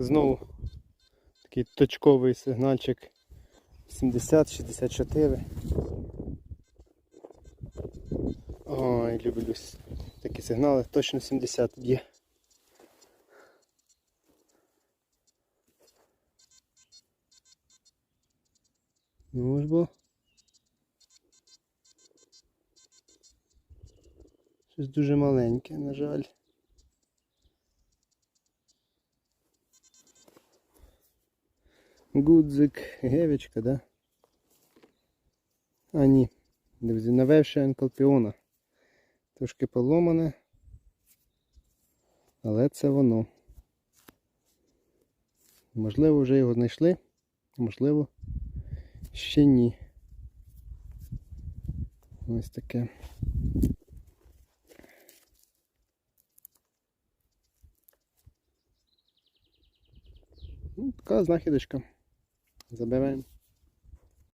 Знову такий точковий сигнальчик 70-64. Ой, люблю такі сигнали, точно 70 б'є. Ну ж бо. Щось дуже маленьке, на жаль. Гудзик, гевічка, да? А, ні. Друзі, новевше енкалпіона. Трошки поломане. Але це воно. Можливо, вже його знайшли, можливо, ще ні. Ось таке. Ну, така знахідочка. זה באמת...